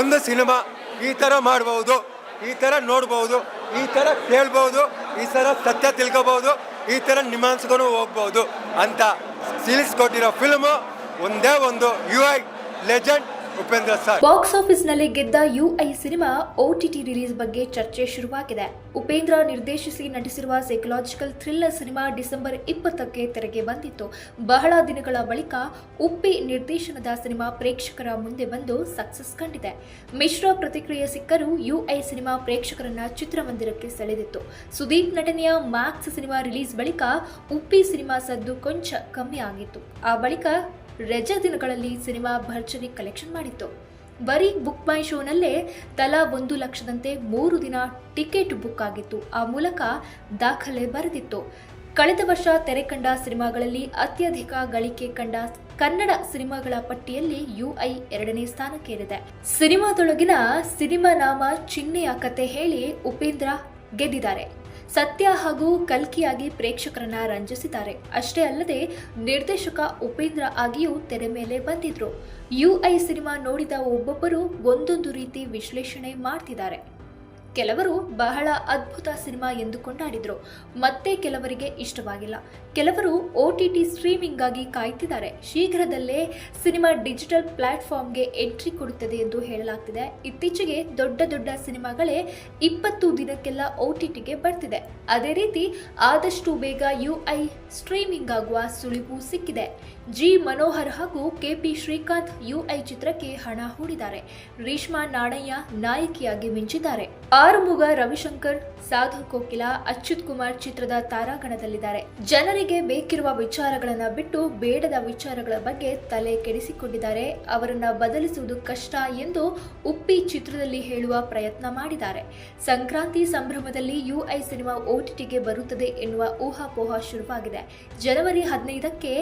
ಒಂದು ಸಿನಿಮಾ ಈ ಥರ ಮಾಡ್ಬೋದು, ಈ ಥರ ನೋಡ್ಬೋದು, ಈ ಥರ ಕೇಳ್ಬೋದು, ಈ ಥರ ಸತ್ಯ ತಿಳ್ಕೊಬೋದು, ಈ ಥರ ನಿಮಾನ್ಸ್ಕೊಂಡು ಹೋಗ್ಬೋದು ಅಂತ ತಿಳಿಸ್ಕೊಟ್ಟಿರೋ ಫಿಲ್ಮು ಒಂದೇ ಒಂದು U I legend Upendra sir. Box ಆಫೀಸ್ನಲ್ಲಿ ಗೆದ್ದ ಯುಐ ಸಿನಿಮಾ ಓಟಿಟಿ ರಿಲೀಸ್ ಬಗ್ಗೆ ಚರ್ಚೆ ಶುರುವಾಗಿದೆ. ಉಪೇಂದ್ರ ನಿರ್ದೇಶಿಸಿ ನಟಿಸಿರುವ ಸೈಕಲಾಜಿಕಲ್ ಥ್ರಿಲ್ಲರ್ ಸಿನಿಮಾ ಡಿಸೆಂಬರ್ ಇಪ್ಪತ್ತಕ್ಕೆ ತೆರೆಗೆ ಬಂದಿತ್ತು. ಬಹಳ ದಿನಗಳ ಬಳಿಕ ಉಪ್ಪಿ ನಿರ್ದೇಶನದ ಸಿನಿಮಾ ಪ್ರೇಕ್ಷಕರ ಮುಂದೆ ಬಂದು ಸಕ್ಸಸ್ ಕಂಡಿದೆ. ಮಿಶ್ರ ಪ್ರತಿಕ್ರಿಯೆ ಸಿಕ್ಕರೂ ಯುಐ ಸಿನಿಮಾ ಪ್ರೇಕ್ಷಕರನ್ನ ಚಿತ್ರಮಂದಿರಕ್ಕೆ ಸೆಳೆದಿತ್ತು. ಸುದೀಪ್ ನಟನೆಯ ಮ್ಯಾಕ್ಸ್ ಸಿನಿಮಾ ರಿಲೀಸ್ ಬಳಿಕ ಉಪ್ಪಿ ಸಿನಿಮಾ ಸದ್ದು ಕೊಂಚ ಕಮ್ಮಿ ಆಗಿತ್ತು. ಆ ಬಳಿಕ ರಜಾ ದಿನಗಳಲ್ಲಿ ಸಿನಿಮಾ ಭರ್ಜರಿ ಕಲೆಕ್ಷನ್ ಮಾಡಿತ್ತು. ಬರೀ ಬುಕ್ ಮೈ ಶೋನಲ್ಲೇ ತಲಾ ಒಂದು ಲಕ್ಷದಂತೆ ಮೂರು ದಿನ ಟಿಕೆಟ್ ಬುಕ್ ಆಗಿತ್ತು. ಆ ಮೂಲಕ ದಾಖಲೆ ಬರೆದಿತ್ತು. ಕಳೆದ ವರ್ಷ ತೆರೆ ಕಂಡ ಸಿನಿಮಾಗಳಲ್ಲಿ ಅತ್ಯಧಿಕ ಗಳಿಕೆ ಕಂಡ ಕನ್ನಡ ಸಿನಿಮಾಗಳ ಪಟ್ಟಿಯಲ್ಲಿ ಯುಐ ಎರಡನೇ ಸ್ಥಾನಕ್ಕೇರಿದೆ. ಸಿನಿಮಾದೊಳಗಿನ ಸಿನಿಮಾ ನಾಮ ಚಿಹ್ನೆಯ ಕತೆ ಹೇಳಿ ಉಪೇಂದ್ರ ಗೆದ್ದಿದ್ದಾರೆ. ಸತ್ಯ ಹಾಗೂ ಕಲ್ಕಿಯಾಗಿ ಪ್ರೇಕ್ಷಕರನ್ನ ರಂಜಿಸಿದ್ದಾರೆ. ಅಷ್ಟೇ ಅಲ್ಲದೆ, ನಿರ್ದೇಶಕ ಉಪೇಂದ್ರ ಆಗಿಯೂ ತೆರೆ ಮೇಲೆ ಬಂದಿದ್ರು. ಯುಐ ಸಿನಿಮಾ ನೋಡಿದ ಒಬ್ಬೊಬ್ಬರು ಒಂದೊಂದು ರೀತಿ ವಿಶ್ಲೇಷಣೆ ಮಾಡ್ತಿದ್ದಾರೆ. ಕೆಲವರು ಬಹಳ ಅದ್ಭುತ ಸಿನಿಮಾ ಎಂದು ಕೊಂಡಾಡಿದ್ರು. ಮತ್ತೆ ಕೆಲವರಿಗೆ ಇಷ್ಟವಾಗಿಲ್ಲ. ಕೆಲವರು ಒ ಟಿ ಟಿ ಸ್ಟ್ರೀಮಿಂಗ್ಗಾಗಿ ಕಾಯ್ತಿದ್ದಾರೆ. ಶೀಘ್ರದಲ್ಲೇ ಸಿನಿಮಾ ಡಿಜಿಟಲ್ ಪ್ಲಾಟ್ಫಾರ್ಮ್ಗೆ ಎಂಟ್ರಿ ಕೊಡುತ್ತದೆ ಎಂದು ಹೇಳಲಾಗ್ತಿದೆ. ಇತ್ತೀಚೆಗೆ ದೊಡ್ಡ ದೊಡ್ಡ ಸಿನಿಮಾಗಳೇ ಇಪ್ಪತ್ತು ದಿನಕ್ಕೆಲ್ಲ ಒ ಟಿ ಟಿಗೆ ಬರ್ತಿದೆ. ಅದೇ ರೀತಿ ಆದಷ್ಟು ಬೇಗ ಯುಐ ಸ್ಟ್ರೀಮಿಂಗ್ ಆಗುವ ಸುಳಿವು ಸಿಕ್ಕಿದೆ. ಜಿ ಮನೋಹರ್ ಹಾಗೂ ಕೆಪಿ ಶ್ರೀಕಾಂತ್ ಯುಐ ಚಿತ್ರಕ್ಕೆ ಹಣ ಹೂಡಿದ್ದಾರೆ. ರೀಷ್ಮಾ ನಾಣಯ್ಯ ನಾಯಕಿಯಾಗಿ ಮಿಂಚಿದ್ದಾರೆ. ಆರುಮುಗ ರವಿಶಂಕರ್, ಸಾಧು ಕೋಕಿಲ, ಅಚ್ಯುತ್ ಕುಮಾರ್ ಚಿತ್ರದ ತಾರಾಗಣದಲ್ಲಿದ್ದಾರೆ. ಜನರಿಗೆ ಬೇಕಿರುವ ವಿಚಾರಗಳನ್ನು ಬಿಟ್ಟು ಬೇಡದ ವಿಚಾರಗಳ ಬಗ್ಗೆ ತಲೆ ಕೆಡಿಸಿಕೊಂಡಿದ್ದಾರೆ. ಅವರನ್ನ ಬದಲಿಸುವುದು ಕಷ್ಟ ಎಂದು ಉಪ್ಪಿ ಚಿತ್ರದಲ್ಲಿ ಹೇಳುವ ಪ್ರಯತ್ನ ಮಾಡಿದ್ದಾರೆ. ಸಂಕ್ರಾಂತಿ ಸಂಭ್ರಮದಲ್ಲಿ ಯುಐ ಸಿನಿಮಾ ಓಟಿಟಿಗೆ ಬರುತ್ತದೆ ಎನ್ನುವ ಊಹಾಪೋಹ ಶುರುವಾಗಿದೆ. ಜನವರಿ ಹದಿನೈದಕ್ಕೆ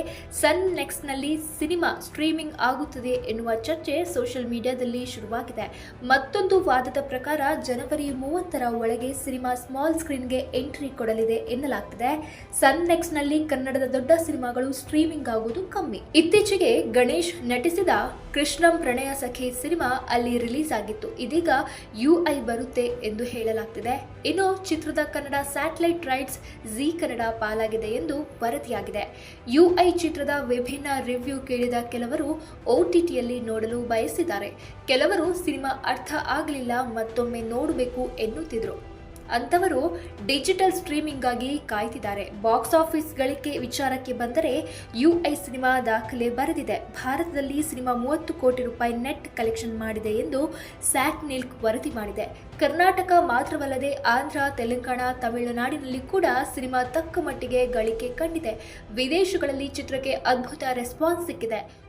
ಸನ್ ನೆಕ್ಸ್ಟ್ನಲ್ಲಿ ಸಿನಿಮಾ ಸ್ಟ್ರೀಮಿಂಗ್ ಆಗುತ್ತದೆ ಎನ್ನುವ ಚರ್ಚೆ ಸೋಷಿಯಲ್ ಮೀಡಿಯಾದಲ್ಲಿ ಶುರುವಾಗಿದೆ. ಮತ್ತೊಂದು ವಾದದ ಪ್ರಕಾರ, ಜನವರಿ ಮೂವತ್ತರ ಒಳಗೆ ಸಿನಿಮಾ ಸ್ಮಾಲ್ ಸ್ಕ್ರೀನ್ಗೆ ಎಂಟ್ರಿ ಕೊಡಲಿದೆ ಎನ್ನಲಾಗ್ತಿದೆ. ಸನ್ ನೆಕ್ಸ್ಟ್ನಲ್ಲಿ ಕನ್ನಡದ ದೊಡ್ಡ ಸಿನಿಮಾಗಳು ಸ್ಟ್ರೀಮಿಂಗ್ ಆಗುವುದು ಕಮ್ಮಿ. ಇತ್ತೀಚೆಗೆ ಗಣೇಶ್ ನಟಿಸಿದ ಕೃಷ್ಣಂ ಪ್ರಣಯ ಸಖಿ ಸಿನಿಮಾ ಅಲ್ಲಿ ರಿಲೀಸ್ ಆಗಿತ್ತು. ಇದೀಗ ಯು ಐ ಬರುತ್ತೆ ಎಂದು ಹೇಳಲಾಗ್ತಿದೆ. ಇನ್ನು ಚಿತ್ರದ Kannada satellite rights Zee Kannada ಪಾಲಾಗಿದೆ ಎಂದು ವರದಿಯಾಗಿದೆ. ಯುಐ ಚಿತ್ರದ ವಿಭಿನ್ನ ರಿವ್ಯೂ ಕೇಳಿದ ಕೆಲವರು ಓಟಿಟಿಯಲ್ಲಿ ನೋಡಲು ಬಯಸಿದ್ದಾರೆ. ಕೆಲವರು ಸಿನಿಮಾ ಅರ್ಥ ಆಗಲಿಲ್ಲ, ಮತ್ತೊಮ್ಮೆ ನೋಡಬೇಕು ಎನ್ನುತ್ತಿದ್ರು. ಅಂತವರು ಡಿಜಿಟಲ್ ಸ್ಟ್ರೀಮಿಂಗ್ಗಾಗಿ ಕಾಯ್ತಿದ್ದಾರೆ. ಬಾಕ್ಸ್ ಆಫೀಸ್ ಗಳಿಕೆ ವಿಚಾರಕ್ಕೆ ಬಂದರೆ ಯುಐ ಸಿನಿಮಾ ದಾಖಲೆ ಬರೆದಿದೆ. ಭಾರತದಲ್ಲಿ ಸಿನಿಮಾ ಮೂವತ್ತು ಕೋಟಿ ರೂಪಾಯಿ ನೆಟ್ ಕಲೆಕ್ಷನ್ ಮಾಡಿದೆ ಎಂದು ಸ್ಯಾಕ್ ನಿಲ್ಕ್ ವರದಿ ಮಾಡಿದೆ. ಕರ್ನಾಟಕ ಮಾತ್ರವಲ್ಲದೆ ಆಂಧ್ರ, ತೆಲಂಗಾಣ, ತಮಿಳುನಾಡಿನಲ್ಲಿ ಕೂಡ ಸಿನಿಮಾ ತಕ್ಕ ಮಟ್ಟಿಗೆ ಗಳಿಕೆ ಕಂಡಿದೆ. ವಿದೇಶಗಳಲ್ಲಿ ಚಿತ್ರಕ್ಕೆ ಅದ್ಭುತ ರೆಸ್ಪಾನ್ಸ್ ಸಿಕ್ಕಿದೆ.